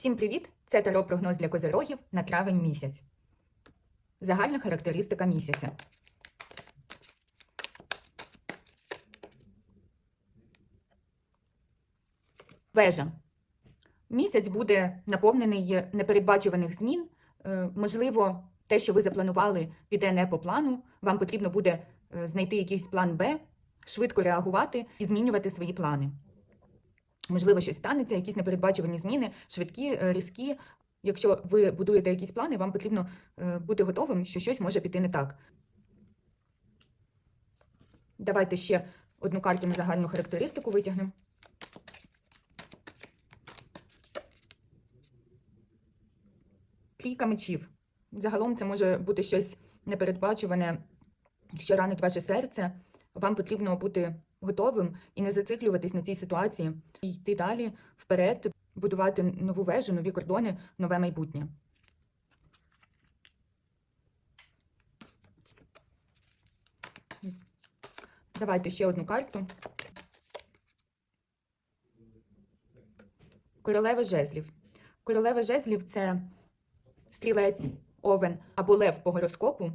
Всім привіт! Це таро прогноз для козирогів на травень місяць. Загальна характеристика місяця. Вежа. Місяць буде наповнений непередбачуваних змін. Е, Можливо, те, що ви запланували, піде не по плану. Вам потрібно буде е, знайти якийсь план Б, швидко реагувати і змінювати свої плани. Можливо, щось станеться, якісь непередбачувані зміни, швидкі, е, різкі. Якщо ви будуєте якісь плани, вам потрібно е, бути готовим, що щось може піти не так. Давайте ще одну карту на загальну характеристику витягнемо. Трійка мечів. Загалом це може бути щось непередбачуване, що ранить ваше серце. Вам потрібно бути готовим і не зациклюватись на цій ситуації, і йти далі вперед, будувати нову вежу, нові кордони, нове майбутнє. Давайте ще одну карту. Королева жезлів. Королева жезлів це стрілець, овен або лев по гороскопу.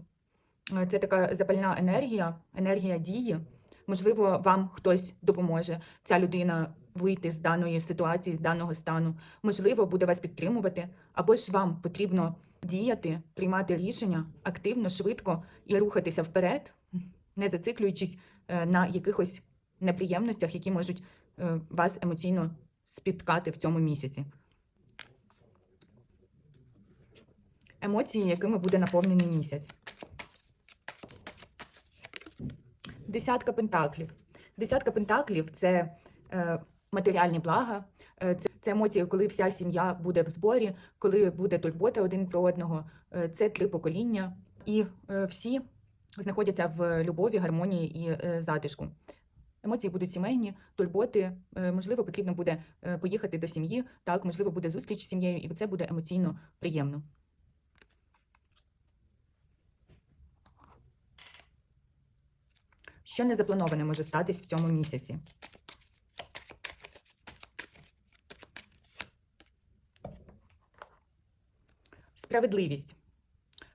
Це така запальна енергія, енергія дії. Можливо, вам хтось допоможе, ця людина вийти з даної ситуації, з даного стану. Можливо, буде вас підтримувати, або ж вам потрібно діяти, приймати рішення активно, швидко і рухатися вперед, не зациклюючись е, на якихось неприємностях, які можуть е, вас емоційно спіткати в цьому місяці. Емоції, якими буде наповнений місяць. Десятка пентаклів. Десятка пентаклів це е, матеріальні блага, е, це, це емоції, коли вся сім'я буде в зборі, коли буде турбота один про одного. Е, це три покоління, і е, всі знаходяться в любові, гармонії і е, затишку. Емоції будуть сімейні, турботи. е, Можливо, потрібно буде е, поїхати до сім'ї. Так, можливо, буде зустріч з сім'єю, і це буде емоційно приємно. Що незаплановане може статись в цьому місяці? Справедливість.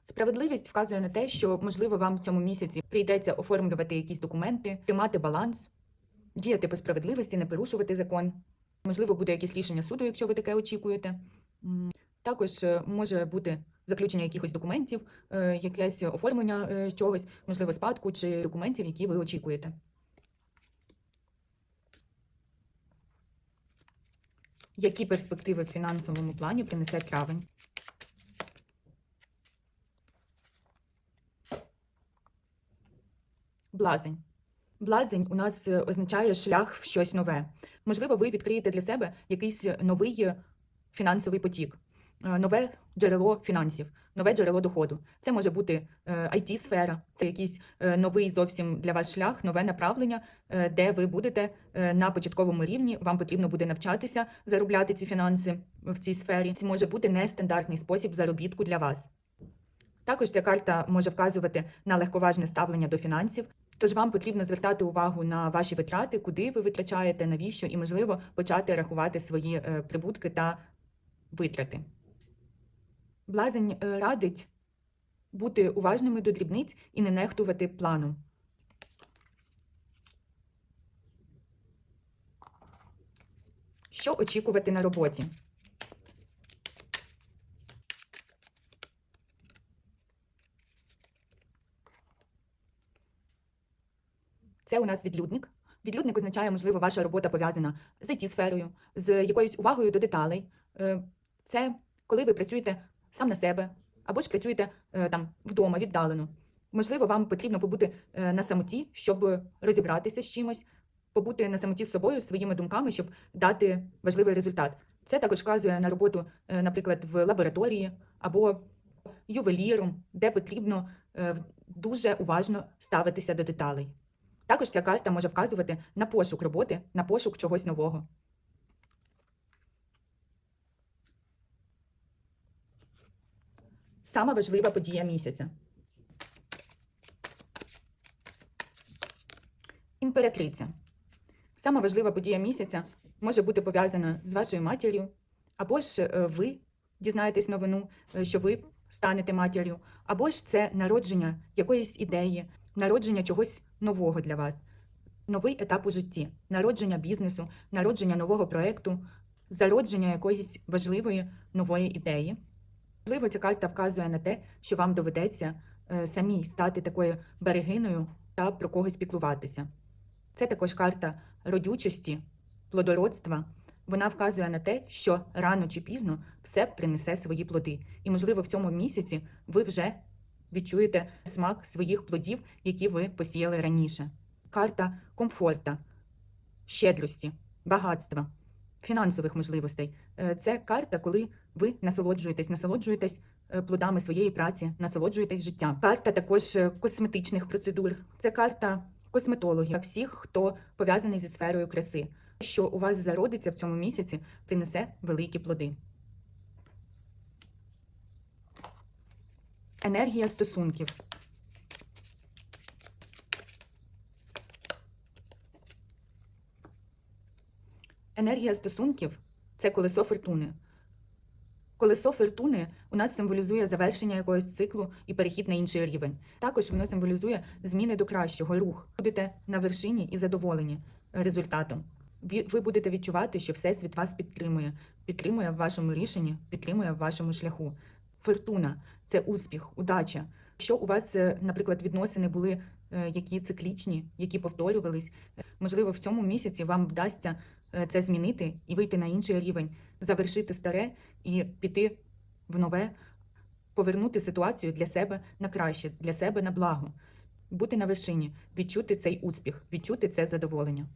Справедливість вказує на те, що, можливо, вам в цьому місяці прийдеться оформлювати якісь документи, тримати баланс, діяти по справедливості, не порушувати закон. Можливо, буде якесь рішення суду, якщо ви таке очікуєте. Також е, може бути заключення якихось документів, е, якесь оформлення е, чогось, можливо, спадку чи документів, які ви очікуєте. Які перспективи в фінансовому плані принесе травень? Блазень. Блазень у нас означає шлях в щось нове. Можливо, ви відкриєте для себе якийсь новий фінансовий потік, нове джерело фінансів, нове джерело доходу. Це може бути it сфера це якийсь е, новий зовсім для вас шлях, нове направлення, е, де ви будете е, на початковому рівні. Вам потрібно буде навчатися заробляти ці фінанси в цій сфері. Це може бути нестандартний спосіб заробітку для вас. Також ця карта може вказувати на легковажне ставлення до фінансів. Тож вам потрібно звертати увагу на ваші витрати, куди ви витрачаєте, навіщо, і, можливо, почати рахувати свої е, прибутки та витрати. Блазень е, радить бути уважними до дрібниць і не нехтувати планом. Що очікувати на роботі? Це у нас відлюдник. Відлюдник означає, можливо, ваша робота пов'язана з it сферою з якоюсь увагою до деталей. Е, Це коли ви працюєте сам на себе або ж працюєте е, там вдома, віддалено. Можливо, вам потрібно побути е, на самоті, щоб розібратися з чимось, побути на самоті з собою, своїми думками, щоб дати важливий результат. Це також вказує на роботу, е, наприклад, в лабораторії або ювеліром, де потрібно дуже уважно ставитися до деталей. Також ця карта може вказувати на пошук роботи, на пошук чогось нового. Сама важлива подія місяця. Імператриця. Сама важлива подія місяця може бути пов'язана з вашою матір'ю Або ж е, ви дізнаєтесь новину, е, що ви станете матір'ю, або ж це народження якоїсь ідеї, народження чогось нового для вас, новий етап у житті, народження бізнесу, народження нового проєкту, зародження якоїсь важливої нової ідеї. Можливо, ця карта вказує на те, що вам доведеться е, самій стати такою берегиною та про когось піклуватися. Це також карта родючості, плодородства. Вона вказує на те, що рано чи пізно все принесе свої плоди. І, можливо, в цьому місяці ви вже відчуєте смак своїх плодів, які ви посіяли раніше. Карта комфорта, щедрості, багатства, фінансових можливостей. Е, Це карта, коли ви насолоджуєтесь, насолоджуєтесь е, плодами своєї праці, насолоджуєтесь життям. Карта також е, косметичних процедур. Це карта косметологів, всіх, хто пов'язаний зі сферою краси. Що у вас зародиться в цьому місяці, принесе великі плоди. Енергія стосунків. Енергія стосунків це колесо фортуни. Колесо фортуни у нас символізує завершення якогось циклу і перехід на інший рівень. Також воно символізує зміни до кращого, рух. Будете на вершині і задоволені результатом. Ви будете відчувати, що Всесвіт вас підтримує, підтримує в вашому рішенні, підтримує в вашому шляху. Фортуна це успіх, удача. Якщо у вас, е, наприклад, відносини були е, які циклічні, які повторювались, е, можливо, в цьому місяці вам вдасться це змінити і вийти на інший рівень, завершити старе і піти в нове, повернути ситуацію для себе на краще, для себе на благо, бути на вершині, відчути цей успіх, відчути це задоволення.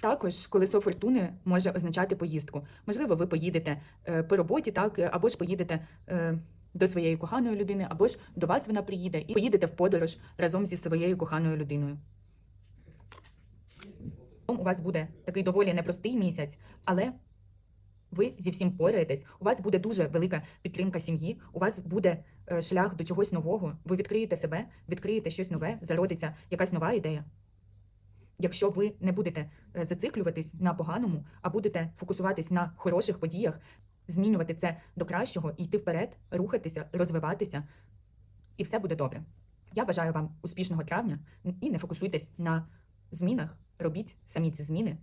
Також колесо фортуни може означати поїздку. Можливо, ви поїдете е, по роботі, так, е, або ж поїдете е, до своєї коханої людини, або ж до вас вона приїде і поїдете в подорож разом зі своєю коханою людиною. У вас буде такий доволі непростий місяць, але ви зі всім пораєтесь. У вас буде дуже велика підтримка сім'ї, у вас буде е, шлях до чогось нового. Ви відкриєте себе, відкриєте щось нове, зародиться якась нова ідея. Якщо ви не будете е, зациклюватись на поганому, а будете фокусуватись на хороших подіях, змінювати це до кращого йти вперед, рухатися, розвиватися, і все буде добре. Я бажаю вам успішного травня і не фокусуйтесь на змінах, робіть самі ці зміни